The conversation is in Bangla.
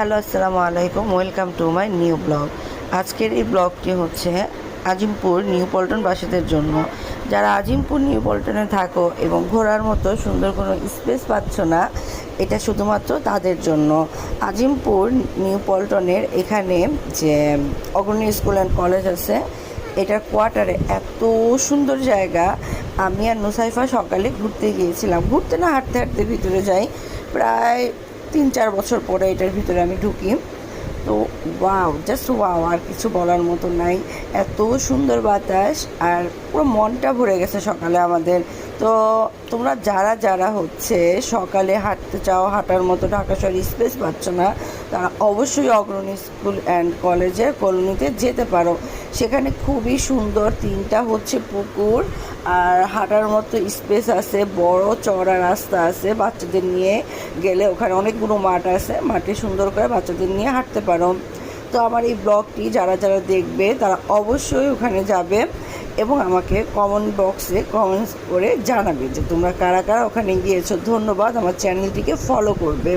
হ্যালো, আসসালামু আলাইকুম। Welcome to my new blog আজকের এই ব্লগটি হচ্ছে আজিমপুর নিউ পল্টন বাসীদের জন্য। যারা আজিমপুর নিউ পল্টনে থাকো এবং ঘোরার মতো সুন্দর কোনো স্পেস পাচ্ছ না, এটা শুধুমাত্র তাদের জন্য। আজিমপুর নিউ পল্টনের এখানে যে অগ্রণী স্কুল অ্যান্ড কলেজ আছে, এটার কোয়ার্টারে এত সুন্দর জায়গা। আমি আর নুসাইফা সকালে ঘুরতে গিয়েছিলাম। ঘুরতে না হাঁটতে হাঁটতে ভিতরে যাই, প্রায় তিন চার বছর পরে এটার ভিতরে আমি ঢুকি। তো ওয়াও জাস্ট ওয়াও, আর কিছু বলার মতো নাই। এত সুন্দর বাতাস, আর পুরো মনটা ভরে গেছে সকালে আমাদের। তো তোমরা যারা যারা হচ্ছে সকালে হাঁটতে চাও, হাঁটার মতো ঢাকা শহরে স্পেস পাচ্ছ না, তারা অবশ্যই অগ্রণী স্কুল অ্যান্ড কলেজের কলোনিতে যেতে পারো। সেখানে খুবই সুন্দর তিনটা হচ্ছে পুকুর আর হাঁটার মতো স্পেস আছে, বড় চড়া রাস্তা আছে, বাচ্চাদের নিয়ে গেলে ওখানে অনেকগুলো মাঠ আছে, মাঠে সুন্দর করে বাচ্চাদের নিয়ে হাঁটতে পারো। তো আমার এই ব্লগটি যারা যারা দেখবে তারা অবশ্যই ওখানে যাবে এবং আমাকে কমেন্ট বক্সে কমেন্টস করে জানাবে যে তোমরা কারা কারা ওখানে গিয়েছো। ধন্যবাদ, আমার চ্যানেলটিকে ফলো করবে।